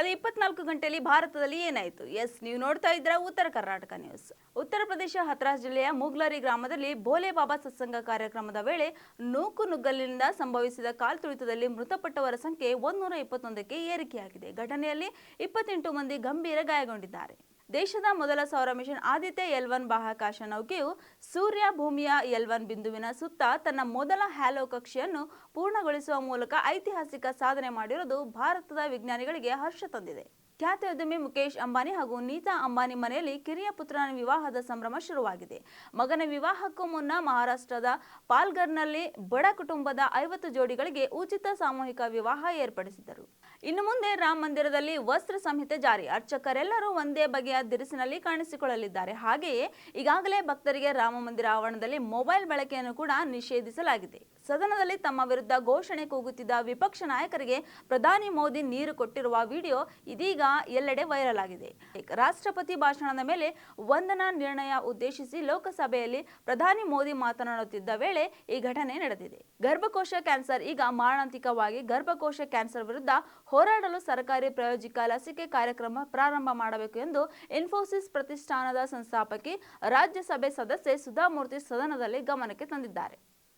ಕಳೆದ ಇಪ್ಪತ್ನಾಲ್ಕು ಗಂಟೆಯಲ್ಲಿ ಭಾರತದಲ್ಲಿ ಏನಾಯಿತು? ಎಸ್, ನೀವು ನೋಡ್ತಾ ಇದ್ರ ಉತ್ತರ ಕರ್ನಾಟಕ ನ್ಯೂಸ್. ಉತ್ತರ ಪ್ರದೇಶ ಹತ್ರಾಸ್ ಜಿಲ್ಲೆಯ ಮುಗ್ಲರಿ ಗ್ರಾಮದಲ್ಲಿ ಭೋಲೆ ಬಾಬಾ ಸತ್ಸಂಗ ಕಾರ್ಯಕ್ರಮದ ವೇಳೆ ನೂಕು ನುಗ್ಗಲಿನಿಂದ ಸಂಭವಿಸಿದ ಕಾಲ್ತುಳಿತದಲ್ಲಿ ಮೃತಪಟ್ಟವರ ಸಂಖ್ಯೆ ಒಂದೂರ ಇಪ್ಪತ್ತೊಂದಕ್ಕೆ ಏರಿಕೆಯಾಗಿದೆ. ಘಟನೆಯಲ್ಲಿ ಇಪ್ಪತ್ತೆಂಟು ಮಂದಿ ಗಂಭೀರ ಗಾಯಗೊಂಡಿದ್ದಾರೆ. ದೇಶದ ಮೊದಲ ಸೌರ ಮಿಷನ್ ಆದಿತ್ಯ ಎಲ್ ಒನ್ ಬಾಹ್ಯಾಕಾಶ ನೌಕೆಯು ಸೂರ್ಯ ಭೂಮಿಯ ಎಲ್ ಒನ್ ಬಿಂದುವಿನ ಸುತ್ತ ತನ್ನ ಮೊದಲ ಹ್ಯಾಲೋ ಕಕ್ಷೆಯನ್ನು ಪೂರ್ಣಗೊಳಿಸುವ ಮೂಲಕ ಐತಿಹಾಸಿಕ ಸಾಧನೆ ಮಾಡಿರುವುದು ಭಾರತದ ವಿಜ್ಞಾನಿಗಳಿಗೆ ಹರ್ಷ ತಂದಿದೆ. ಖ್ಯಾತ ಉದ್ಯಮಿ ಮುಖೇಶ್ ಅಂಬಾನಿ ಹಾಗೂ ನೀತಾ ಅಂಬಾನಿ ಮನೆಯಲ್ಲಿ ಕಿರಿಯ ಪುತ್ರನ ವಿವಾಹದ ಸಂಭ್ರಮ ಶುರುವಾಗಿದೆ. ಮಗನ ವಿವಾಹಕ್ಕೂ ಮುನ್ನ ಮಹಾರಾಷ್ಟ್ರದ ಪಾಲ್ಗರ್ನಲ್ಲಿ ಬಡ ಕುಟುಂಬದ ಐವತ್ತು ಜೋಡಿಗಳಿಗೆ ಉಚಿತ ಸಾಮೂಹಿಕ ವಿವಾಹ ಏರ್ಪಡಿಸಿದರು. ಇನ್ನು ಮುಂದೆ ರಾಮ ಮಂದಿರದಲ್ಲಿ ವಸ್ತ್ರ ಸಂಹಿತೆ ಜಾರಿ. ಅರ್ಚಕರೆಲ್ಲರೂ ಒಂದೇ ಬಗೆಯ ದಿರಿಸಿನಲ್ಲಿ ಕಾಣಿಸಿಕೊಳ್ಳಲಿದ್ದಾರೆ. ಹಾಗೆಯೇ ಈಗಾಗಲೇ ಭಕ್ತರಿಗೆ ರಾಮ ಮಂದಿರ ಆವರಣದಲ್ಲಿ ಮೊಬೈಲ್ ಬಳಕೆಯನ್ನು ಕೂಡ ನಿಷೇಧಿಸಲಾಗಿದೆ. ಸದನದಲ್ಲಿ ತಮ್ಮ ವಿರುದ್ಧ ಘೋಷಣೆ ಕೂಗುತ್ತಿದ್ದ ವಿಪಕ್ಷ ನಾಯಕರಿಗೆ ಪ್ರಧಾನಿ ಮೋದಿ ನೀರು ಕೊಟ್ಟಿರುವ ವಿಡಿಯೋ ಇದೀಗ ಎಲ್ಲೆಡೆ ವೈರಲ್ ಆಗಿದೆ. ರಾಷ್ಟ್ರಪತಿ ಭಾಷಣದ ಮೇಲೆ ವಂದನಾ ನಿರ್ಣಯ ಉದ್ದೇಶಿಸಿ ಲೋಕಸಭೆಯಲ್ಲಿ ಪ್ರಧಾನಿ ಮೋದಿ ಮಾತನಾಡುತ್ತಿದ್ದ ವೇಳೆ ಈ ಘಟನೆ ನಡೆದಿದೆ. ಗರ್ಭಕೋಶ ಕ್ಯಾನ್ಸರ್ ಈಗ ಮಾರಣಾಂತಿಕವಾಗಿ ಗರ್ಭಕೋಶ ಕ್ಯಾನ್ಸರ್ ವಿರುದ್ಧ ಹೋರಾಡಲು ಸರ್ಕಾರಿ ಪ್ರಾಯೋಜಿಕ ಲಸಿಕೆ ಕಾರ್ಯಕ್ರಮ ಪ್ರಾರಂಭ ಮಾಡಬೇಕು ಎಂದು ಇನ್ಫೋಸಿಸ್ ಪ್ರತಿಷ್ಠಾನದ ಸಂಸ್ಥಾಪಕಿ, ರಾಜ್ಯಸಭೆ ಸದಸ್ಯೆ ಸುಧಾಮೂರ್ತಿ ಸದನದಲ್ಲಿ ಗಮನಕ್ಕೆ ತಂದಿದ್ದಾರೆ.